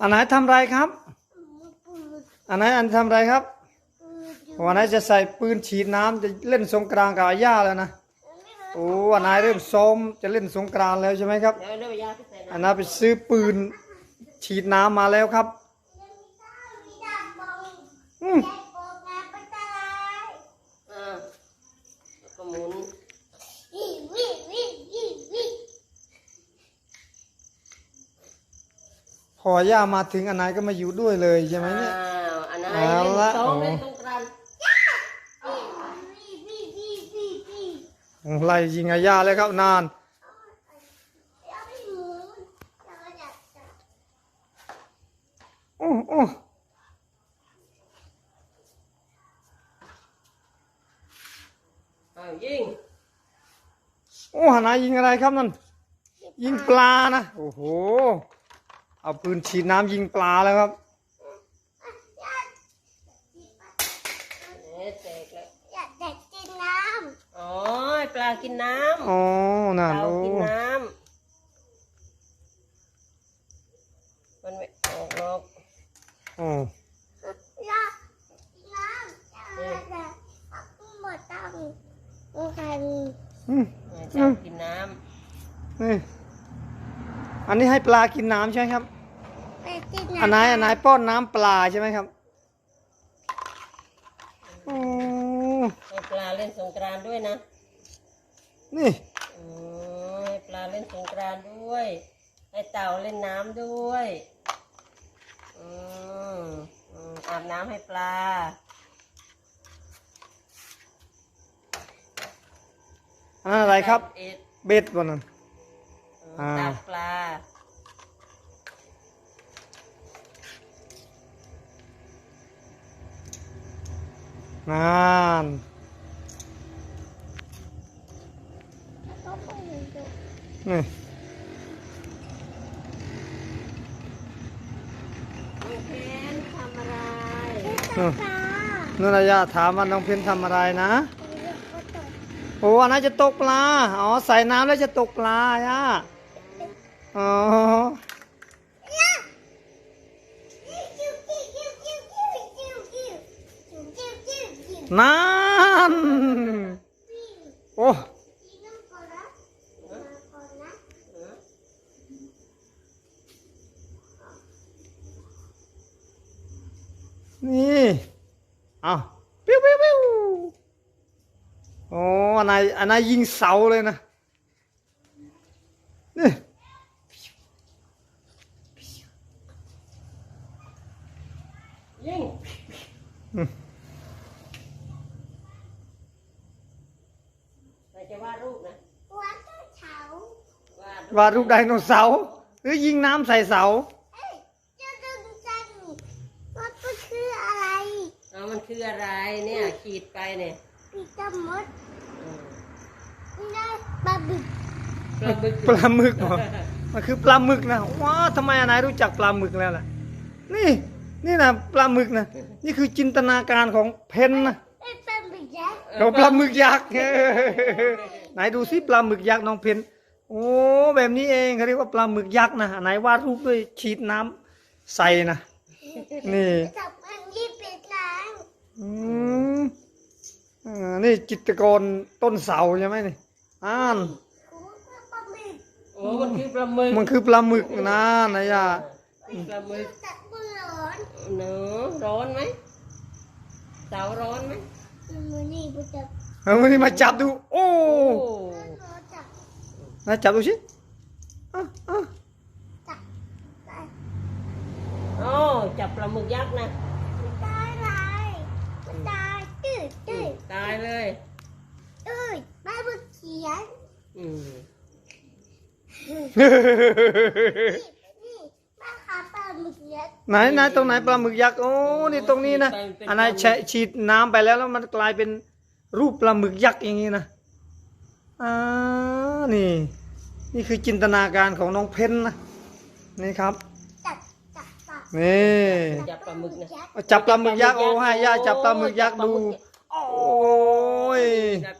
อันไหนทำไรครับ อันไหนอันทำไรครับ วันไหนจะใส่ปืนฉีดน้ำจะเล่นสงกรานต์กับอาย่าแล้วนะ โอ้อันไหนเริ่มซ้อมจะเล่นสงกรานต์แล้วใช่ไหมครับ อันนั้นไปซื้อปืนฉีดน้ำมาแล้วครับ อืม แยกโปกงานปัตตา อ่าแล้วก็หมุน วิวิวิวิวิ พ อย่ามาถึงอันไหนก็มาอยู่ด้วยเลยใช่ไหมเนี่ย อ้าวอันนั้นเอาเล่นละซ้อมโอ้เล่นสงกรานต์วิวิวิวิวิไล่ยิงอาย่าเลยครับนานเอาไปหมุนแล้วก็จับจับโอ้โอ้อ้าวยิงโอ้หันไหนยิงอะไรครับนั่นยิงปลานะ โอ้โห เอาปืนฉีดน้ำยิงปลาแล้วครับเอ๊ะแตกแล้วอยากเด็กกินน้อ๋อปลากินน้ำอ๋อนั่นเต่าโอ้กินน้ำมันไม่ออกหรอกโอ้ำอยากกินน้ำอยากแต่หมดตังค์โอเค อืม เต่ากินน้ นี่ อันนี้ให้ปลากินน้ำใช่ไหมครับไปกินน้ำอันไหนอันไหนป้อนน้ำปลาใช่ไหมครับโอ้ำให้ปลาเล่นสงกรานต์ด้วยนะนี่อืมให้ปลาเล่นสงกรานต์ด้วย ให้เต่าเล่นน้ำด้วยอืมอืมอาบน้ำให้ปลา อันนั้นอะไรครับ เอ็ดเบ็ดบนนั้นอืมอ่า ตักปลา นานก็ไปดูนี่น้องเพนทำอะไรตาตานั่นระยะถามว่าน้องเพนทำอะไรนะเรียกว่าตกโอ้อันนั้นจะตกปลา อ๋อ ใส่น้ำแล้วจะตกปลาย่าอ๋อ นั่นโอ้นี่เอาปิ้วปิ้วปิ้วโอ้อันไหนอันไหนยิงเสาเลยนะนี่ยิง อืม เราจะวาดรูปนะ วัดเฉาวาด วาดรูปไดโนเสาร์หรือยิงน้ำใส่เสาเอ้ยเจะดึงจันวัดก็คืออะไรเอามันคืออะไรเนี่ยขีดไปเนี่ยปีตามดอืมไม่ได้ปลาบึกปลาบึกปลาหมึกเหรอมันคือปลาหมึกนะว้าทำไมอันไหนรู้จักปลาหมึกแล้วล่ะ นี่ นี่นะปลาหมึกนะนี่คือจินตนาการของเพนนะไอ้เป็นบึกยักษ์เราปลาหมึกยักษ์ไหนดูสิปลาหมึกยักษ์น้องเพน โอ้แบบนี้เองเขาเรียกว่าปลาหมึกยักษ์นะไหนวาดรูปด้วยฉีดน้ำใส่นะ นี่จับมันยี่เป็ดล้างอืมอ่านี่จิตรกรต้นเสาใช่ไหมนี่อ่าน กูก็ปลาบึกโอ้มันคือปลาหมึกมันคือปลาหมึกนะนายาปลาหมึกจับมือร้อนเนอะร้อนไหมเสาร้อนไหมมือนี่กูจับ เอาวันนี้มาจับดู โอ้โอ้ร้อนจับ มาจับดูสิอะอะจับได้โอ้จับปลาหมึกยักษ์นะตายเลยตายตื้อตื้อตายเลยเอ้ยปลาบึกเขียนอืมนี่ปลาขาปลาบึกเขียนไหนไหนตรงไหนปลาหมึกยักษ์โอ้นี่ตรงนี้นะอันไหนแฉะฉีดน้ำไปแล้วแล้วมันกลายเป็นรูปปลาหมึกยักษ์อย่างนี้นะ อ่านี่ นี่คือจินตนาการของน้องเพนนะนี่ครับจับจับจับนี่จับปลาหมึกนะจับปลาหมึกยักษ์โอ้ให้ย่าจับปลาหมึกยักษ์ดู โอ้ยจับปลา